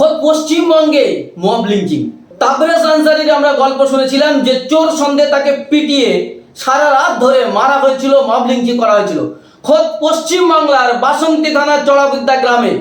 খোদ পশ্চিমবঙ্গে mob lynching Tabrez আনসারির আমরা গল্প শুনেছিলাম যে চোর সন্দেহে তাকে পিটিয়ে সারা রাত ধরে মারা হয়েছিল মব লিঞ্চিং করা হয়েছিল। খোদ পশ্চিমবাংলার বাসন্তী থানার চড়াবিদ্যা গ্রামে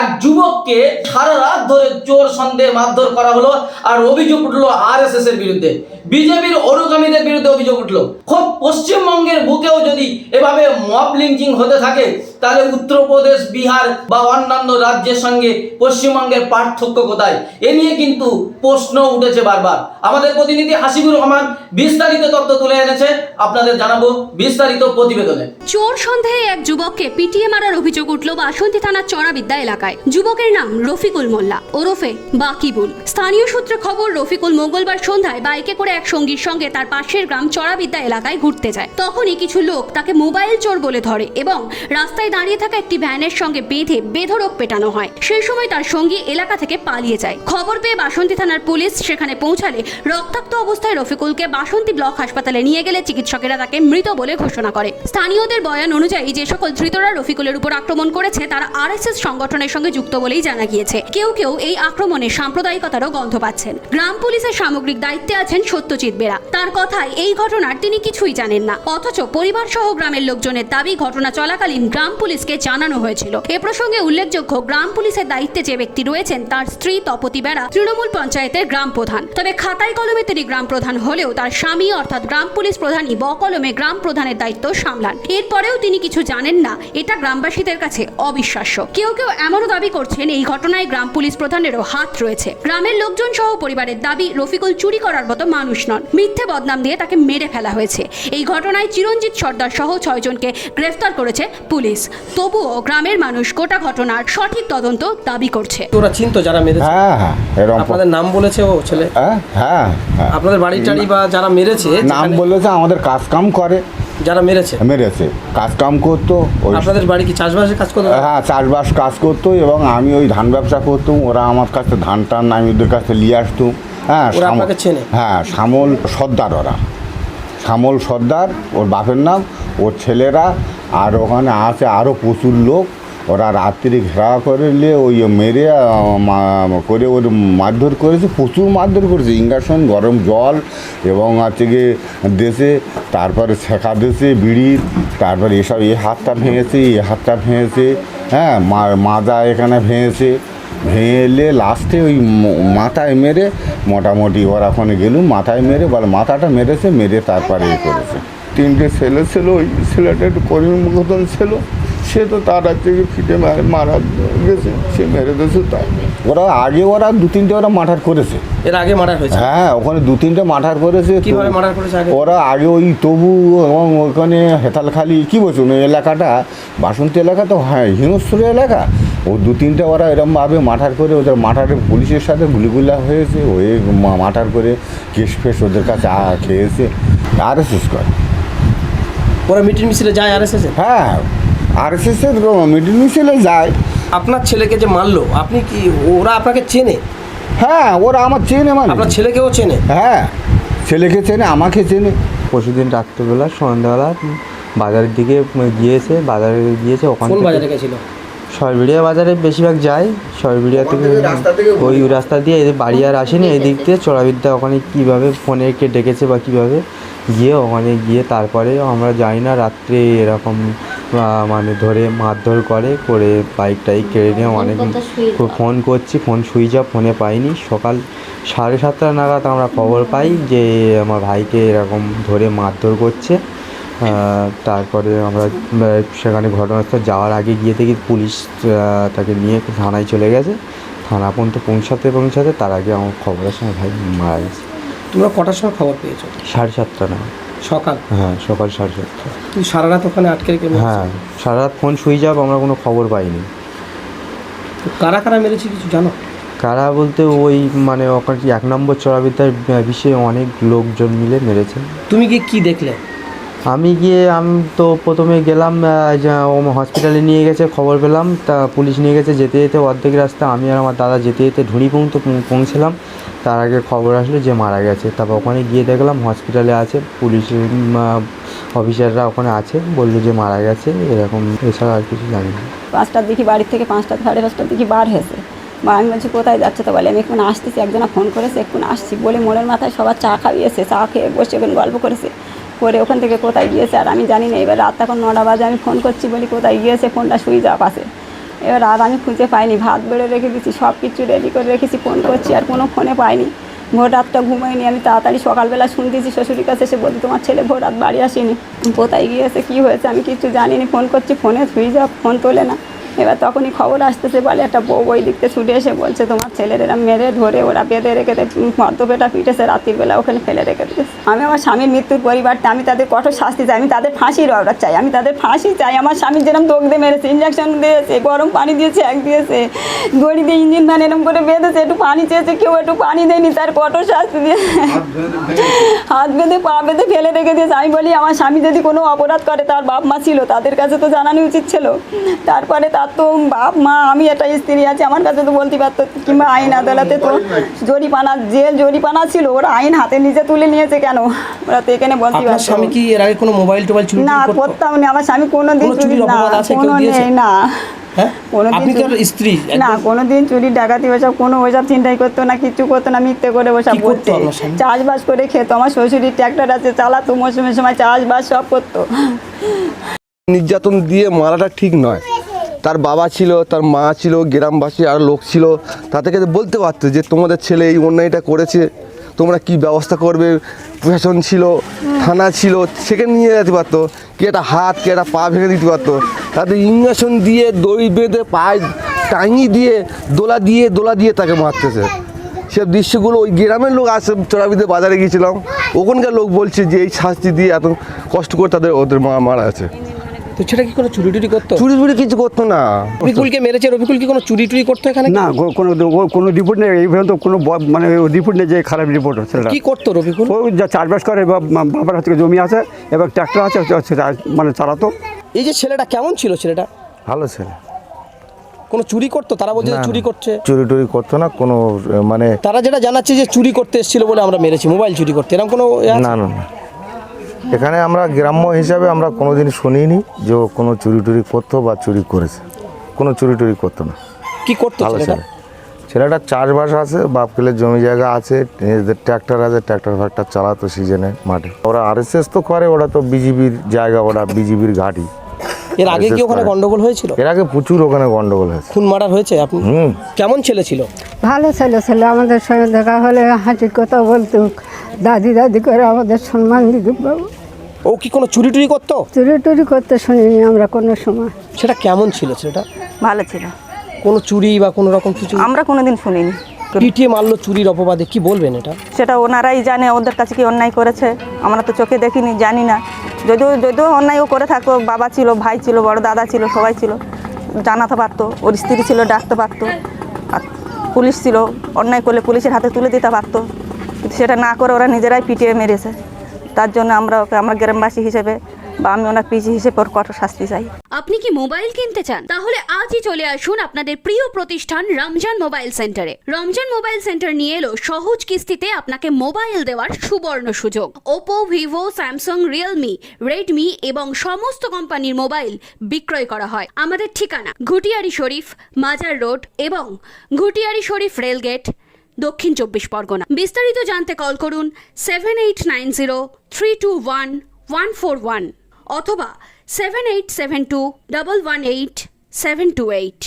এক যুবককে সারা রাত ধরে চোর সন্দেহে মারধর করা হলো আর অভিযোগ উঠল আর এস এর বিরুদ্ধে। বিজেপির অনুগামীদের বিরুদ্ধে অভিযোগ উঠল। খোদ পশ্চিমবঙ্গের বুকেও যদি এভাবে মব লিঞ্চিং হতে থাকে তাহলে উত্তরপ্রদেশ, বিহার বা অন্যান্য রাজ্যের সঙ্গে পশ্চিমবঙ্গের পার্থক্য কোথায়? এ নিয়ে কিন্তু প্রশ্ন উঠেছে বারবার। আমাদের প্রতিনিধি হাসিবুর রহমান বিস্তারিত তথ্য তুলে এনেছে। আপনাদের জানাব বিস্তারিত প্রতিবেদনে। চোর সন্দেহে এক যুবককে পিটিয়ে মারার অভিযোগ উঠল বাসন্তী থানার চড়াবিদ্যা এলাকায়। যুবকের নাম রফিকুল মোল্লা। ওরফে বাকিবুল স্থানীয় সূত্রে খবর, রফিকুল মঙ্গলবার সন্ধ্যায় বাইকে করে এক সঙ্গীর সঙ্গে তার পাশের গ্রাম চড়াবিদ্যা এলাকায় ঘুরতে যায়। তখনই কিছু লোক তাকে মোবাইল চোর বলে ধরে এবং রাস্তায় দাঁড়িয়ে থাকা একটি ভ্যানের সঙ্গে বেঁধে বেধড়ক পেটানো হয়। সেই সময় তার সঙ্গী এলাকা থেকে পালিয়ে যায়। খবর পেয়ে বাসন্তী থানার পুলিশ সেখানে পৌঁছালে রক্তাক্ত অবস্থায় রফিকুলকে বাসন্তী ব্লক হাসপাতালে নিয়ে গেলে চিকিৎসকেরা তাকে মৃত বলে ঘোষণা করে। স্থানীয়দের বয়ান অনুযায়ী যে সকল ধৃতরা রফিকুলের উপর আক্রমণ করেছে, তারা আরএসএস সংগঠনের সঙ্গে যুক্ত বলেই জানা গিয়েছে। কেউ কেউ এই আক্রমণে সাম্প্রদায়িকতারও গন্ধ পাচ্ছেন। গ্রাম পুলিশের সামগ্রিক দায়িত্বে আছেন সত্যজিৎ বেরা। তার কথায় এই ঘটনার তিনি কিছুই জানেন না। অথচ পরিবার সহ গ্রামের লোকজনের দাবি, ঘটনা চলাকালীন গ্রাম পুলিশকে জানানো হয়েছিল। এ প্রসঙ্গে উল্লেখযোগ্য, গ্রাম পুলিশের দায়িত্বে যে ব্যক্তি রয়েছেন তার স্ত্রী তপতি বেরা তৃণমূল পঞ্চায়েতের গ্রাম প্রধান। তবে খাতায় কলমে তিনি গ্রাম প্রধান হলেও তার স্বামী অর্থাৎ গ্রাম পুলিশ প্রধানই বকলমে গ্রাম প্রধানের দায়িত্ব সামলান। এরপরেও তিনি কিছু জানেন না, এটা গ্রামবাসীদের কাছে অবিশ্বাস্য। কেউ কেউ এমনও দাবি করছেন, এই ঘটনায় গ্রাম পুলিশ প্রধানেরও হাত রয়েছে। গ্রামের লোকজন সহ পরিবারের দাবি, রফিকুল চুরি করার মতো মানুষ নন। মিথ্যে বদনাম দিয়ে তাকে মেরে ফেলা হয়েছে। এই ঘটনায় চিরঞ্জিত সর্দার সহ ছয়জনকে গ্রেফতার করেছে পুলিশ। তবুও গ্রামের মানুষ গোটা ঘটনার সঠিক তদন্ত দাবি করছে। ওরা চিনতো যারা মেরেছে? হ্যাঁ হ্যাঁ এরকম আপনাদের নাম বলেছে ও ছেলে? হ্যাঁ হ্যাঁ হ্যাঁ। আপনাদের বাড়ি টাড়ি বা যারা মেরেছে নাম যেখানে- বলেছে আমাদের কাজ কাম করে। যারা মেরেছে? মেরেছে কাজ কাম করতো ওই আপনাদের বাড়ি কি চাষবাসের কাজ করতে? হ্যাঁ চাষবাস কাজ করতো এবং আমি ওই ধান ব্যবসা করতাম ওরা আমার কাছে ধান টান আমি ওদের কাছে নিয়ে আসতুম হ্যাঁ ওরা শ্যামল- আপনাকে চেনে? হ্যাঁ শ্যামল সর্দার ওরা। শ্যামল সর্দার ওর বাপের নাম ওর ছেলেরা আর ওখানে আছে আরও প্রচুর লোক। ওরা রাত্রি ঘেরাও করে নিয়ে ওই মেরে করে ওর মারধর করেছে, প্রচুর মারধর করেছে। ইঞ্জেকশন গরম জল এবং হচ্ছে গিয়ে দেশে, তারপরে শেখা দেশে বিড়ি, তারপরে এসব এই হাতটা ভেঙেছে এই হাতটা ভেঙেছে হ্যাঁ মাজা এখানে ভেঙেছে। ভেঙে এলে লাস্টে ওই মাথায় মেরে, মোটামুটি ওরা ওখানে গেলুম, মাথায় মেরে বলে, মাথাটা মেরেছে, মেরে তারপরে এ করেছে। তিনটে ছেলে ছিল ওই ছেলেটা একটু কর্মীর মতন ছিল সে তো তার থেকে ফিটে মার- মারা গেছে সে মেরে দিয়েছে তাই ওরা আগে ওরা দু তিনটে ওরা মাঠার করেছে। এর আগে মার্ডার হয়েছে? হ্যাঁ ওখানে দু তিনটে মাঠার করেছে কীভাবে মার্ডার করেছে আগে? ওরা আগে ওই তবু এবং ওখানে হেতালখালি কী বলছেন ওই এলাকাটা? বাসন্তী এলাকা তো হ্যাঁ হিংস্র এলাকা। ও দু তিনটে ওরা এরমভাবে মাঠার করে ওদের মাঠারে পুলিশের সাথে গুলিগুলা হয়েছে ওই মাঠার করে কেস ফেস ওদের কাছে খেয়েছে আর এস এস করে। ওরা মিটিং মিছিলে যায় আর এসেছে হ্যাঁ আর এস এসের মিডিল মিছিলে যায়। আপনার ছেলেকে যে মারলো আপনি কি ওরা আপনাকে চেনে? হ্যাঁ ওরা আমার চেনে মানে। আপনার ছেলেকেও চেনে? হ্যাঁ ছেলেকে চেনে আমাকে চেনে। পরশুদিন রাত্রেবেলা সন্ধ্যাবেলা বাজারের দিকে গিয়েছে বাজারে গিয়েছে ওখান কোন বাজারে গেছিল? সরবিড়িয়া বাজারে বেশিরভাগ যায়। সরবিড়িয়া থেকে ওই রাস্তা দিয়ে এদের বাড়ি আর আসেনি এই দিক দিয়ে চোরাবিদ্যা ওখানে কীভাবে ফোনে কে ডেকেছে বা কীভাবে? গিয়ে ওখানে গিয়ে তারপরে আমরা যাই না রাত্রে এরকম মানে ধরে মারধর করে করে বাইক টাইক কেড়ে নিয়ে অনেক ফোন করছি ফোন সুইচ অফ ফোনে পাইনি। সকাল সাড়ে সাতটা নাগাদ আমরা খবর পাই যে আমার ভাইকে এরকম ধরে মারধর করছে। তারপরে আমরা সেখানে ঘটনাস্থল যাওয়ার আগে গিয়ে দেখি পুলিশ তাকে নিয়ে থানায় চলে গেছে। থানা পর্যন্ত পৌঁছাতে পৌঁছাতে তার আগে আমার খবরের আমার ভাই মারা গেছে। তোমরা কটার সময় খবর পেয়েছ? সাড়ে সাতটা না। সকাল? হ্যাঁ সকাল সাড়ে সাতটা। সারা রাত ওখানে আটকে রেখে হ্যাঁ সারা রাত ফোন সুইচ অফ আমরা কোনো খবর পাইনি। তো কারা কারা মেরেছে কিছু জানো? কারা বলতে ওই মানে ওখানে এক নম্বর চড়াবিদ্যার বিষয়ে অনেক লোকজন মিলে মেরেছে। তুমি গিয়ে কি দেখলে? আমি গিয়ে আমি তো প্রথমে গেলাম হসপিটালে নিয়ে গেছে খবর পেলাম তা পুলিশ নিয়ে গেছে যেতে যেতে অর্ধেক রাস্তা আমি আর আমার দাদা যেতে যেতে ঢুড়ি পর্যন্ত পৌঁছলাম। তার আগে খবর আসলো যে মারা গেছে। তারপর ওখানে গিয়ে দেখলাম হসপিটালে আছে পুলিশ অফিসাররা ওখানে আছে, বলল যে মারা গেছে, এরকম, এছাড়া আর কিছু জানি না। পাঁচটার দিকে বাড়ির থেকে পাঁচটা, সাড়ে পাঁচটার দিকে বার হয়েছে। বা আমি বলছি, কোথায় যাচ্ছে? তো বলে, আমি এখন আসতেছি একজনা ফোন করেছে এখন আসছি। বলে মনের মাথায় সবার চা খাইয়েছে, চা খেয়ে বসে ওখানে গল্প করেছে। করে ওখান থেকে কোথায় গিয়েছে আর আমি জানি না। এবার রাত তখন নটা বাজে, আমি ফোন করছি, বলি, কোথায় গিয়েছে? ফোনটা সুইচ অফ আছে এবার আর আমি খুঁজে পাইনি। ভাত বেড়ে রেখে দিয়েছি সব কিছু রেডি করে রেখেছি ফোন করছি, আর কোনো ফোনে পাইনি। ভোর রাতটা ঘুমাইনি, আমি তাড়াতাড়ি সকালবেলা শুনতেছি শ্বশুরের কাছে এসে বলতে তোমার ছেলে ভোর রাত বাড়ি আসেনি। কোথায় গিয়েছে, কী হয়েছে, আমি কিছু জানিনি ফোন করছি ফোনে সুইচ অফ ফোন তোলে না। এবার তখনই খবর আসতেছে বলে একটা বউ ওই দিকতে ছুটে এসে বলছে তোমার ছেলের এরা মেরে ধরে ওরা বেঁধে রেখে দেয় মদ্যপেটা পিটেছে রাত্রির বেলা ওখানে ফেলে রেখে দিয়েছে। আমি আমার স্বামীর মৃত্যুর পরিবারটা আমি তাদের কঠোর শাস্তি চাই আমি তাদের ফাঁসির অর্ডার চাই আমি তাদের ফাঁসি চাই। আমার স্বামীর যেরকম দোক দিয়ে মেরেছে ইঞ্জেকশন দিয়েছে গরম পানি দিয়েছে এক দিয়েছে দড়ি দিয়ে ইঞ্জিন ধান এরকম করে বেঁধেছে একটু পানি চেয়েছে কেউ একটু পানি দেয়নি তার কঠোর শাস্তি দিয়ে হাত বেঁধে পা বেঁধে ফেলে রেখে দিয়েছে। আমি বলি আমার স্বামী যদি কোনো অপরাধ করে তার বাপ মা ছিল তাদের কাছে তো জানানো উচিত ছিল। তারপরে তার তো বাপ মা আমি একটা স্ত্রী আছে আমার কাছে তো বলতে পারতো কিংবা আইন আদালতে তো জরিপানা যে জরিপানা ছিল ওরা আইন হাতে নিজে তুলে নিয়েছে কেন? ওরা তো এখানে বলতে পারতো। স্বামী কি এর আগে কোনো মোবাইল টোবাইল চুরি না করতাম না আমার স্বামী কোনোদিন কোনো চুরি না কোনো? নেই না। হ্যাঁ? কোনোদিন চুরি- স্ত্রী না কোনোদিন চুরি ডাকাতি ওসব কোনো ওইসব চিন্তাই করতো না কিচ্ছু করতো না মিথ্যে করে ওসব করতো? চাষবাস করে খেত আমার শ্বশুরির ট্র্যাক্টর আছে চালাতো মৌসুমের সময় চাষবাস সব করতো। নির্যাতন দিয়ে মারাটা ঠিক নয়। তার বাবা ছিল, তার মা ছিল, গ্রামবাসী, আর লোক ছিল তাদেরকে বলতে পারতো যে তোমাদের ছেলে এই অন্যায়টা করেছে, তোমরা কি ব্যবস্থা করবে? প্রশাসন ছিল, থানা ছিল, সেখানে নিয়ে যেতে পারতো। কে একটা হাত, কে একটা পা ভেঙে দিতে পারতো। তাদের ইঞ্জেকশন দিয়ে, দড়ি বেঁধে, পায়ে টাঙি দিয়ে, দোলা দিয়ে দোলা দিয়ে তাকে মারতেছে। সব দৃশ্যগুলো ওই গ্রামের লোক আসে চড়াবিতে বাজারে গিয়েছিলাম। ওখানকার লোক বলছে যে এই শাস্তি দিয়ে এত কষ্ট করে তাদের ওদের মা মারা আছে তো সেটা কি কোনো চুরি টুরি করতো? চুরি চুরি কিছু করতো না। রফিকুলকে মেরেছে রফিকুল কি কোনো চুরি টুরি করতো এখানে না কোনো ও কোনো রিপোর্ট নেই। এই পর্যন্ত কোনো ব- মানে রিপোর্ট নেই যে খারাপ রিপোর্ট হচ্ছে কি করতো রফিকুল ও যা চাষবাস করে বা বাবার হাতে জমি আছে এবার ট্র্যাক্টর আছে মানে চালাতো। এই যে ছেলেটা কেমন ছিল ছেলেটা? ভালো ছেলে। কোনো চুরি করতো? তারা বলছে যে চুরি করছে। চুরি টুরি করতো না কোনো মানে তারা যেটা জানাচ্ছে যে চুরি করতে এসেছিল বলে আমরা মেরেছি মোবাইল চুরি করতে। এরকম কোনো না না না। এখানে আমরা গ্রাম্য হিসাবে আমরা কোনোদিন শুনিনি যে ও কোনো চুরি টুরি করতো বা চুরি করেছে। কোনো চুরি টুরি করতো না। কি করতো ভালো ছেলেটা? ছেলে। ছেলেটা চাষবাস আছে বাপকেলের জমি জায়গা আছে নিজেদের ট্র্যাক্টর আছে ট্র্যাক্টর ফ্যাক্টর চালাতো সিজনে মাঠে। ওরা আরএসএস তো করে ওরা তো বিজিবির জায়গা ওরা বিজিবির ঘাঁটি। এর আগে কি ওখানে গন্ডগোল হয়েছিল? এর আগে প্রচুর ওখানে গন্ডগোল হয়েছে। খুন মার্ডার হয়েছে? আপনি হুম। কেমন ছেলে ছিল? ভালো ছেলে ছিল আমাদের সঙ্গে দেখা হলে হাঁটি কথা বলতো। দাদি দাদি করে আমাদের সম্মান দিত বাবু। ও কি কোনো চুরি টুরি করতো? চুরি টুরি করতে শুনিনি আমরা কোনো সময়। সেটা কেমন ছিল সেটা ভালো ছিল। কোনো চুরি বা কোনো রকম কিছু? আমরা কোনোদিন শুনিনি। পিটিয়ে মারলো চুরির অপবাদে কি বলবেন এটা? সেটা ওনারাই জানে ওদের কাছে কি অন্যায় করেছে? আমরা তো চোখে দেখিনি জানি না। যদিও যদিও অন্যায়ও করে থাকতো বাবা ছিল ভাই ছিল বড় দাদা ছিল সবাই ছিল। জানাতে পারতো ওর স্ত্রী ছিল ডাকতে পারতো। আর পুলিশ ছিল অন্যায় করলে পুলিশের হাতে তুলে দিতে পারতো। কিন্তু সেটা না করে ওরা নিজেরাই পিটিয়ে মেরেছে। তার জন্য আমরা ওকে, আমরা গ্রামবাসী হিসেবে বা আমি ওনার পিজি হিসেবে ওর কঠোর শাস্তি চাই। আপনি কি মোবাইল কিনতে চান? তাহলে আজই চলে আসুন আপনাদের প্রিয় প্রতিষ্ঠান রমজান মোবাইল সেন্টারে রমজান মোবাইল সেন্টার নিয়ে এলো সহজ কিস্তিতে আপনাকে মোবাইল দেওয়ার সুবর্ণ সুযোগ। Oppo Vivo Samsung Realme Redmi এবং সমস্ত কোম্পানির মোবাইল বিক্রয় করা হয় আমাদের ঠিকানা। ঘুটিয়ারি শরীফ, মাজার রোড এবং ঘুটিয়ারি শরীফ রেলগেট। দক্ষিণ চব্বিশ পরগনা। বিস্তারিত জানতে কল করুন seven eight nine zero three two one one four one অথবা seven eight seven two double one eight seven two eight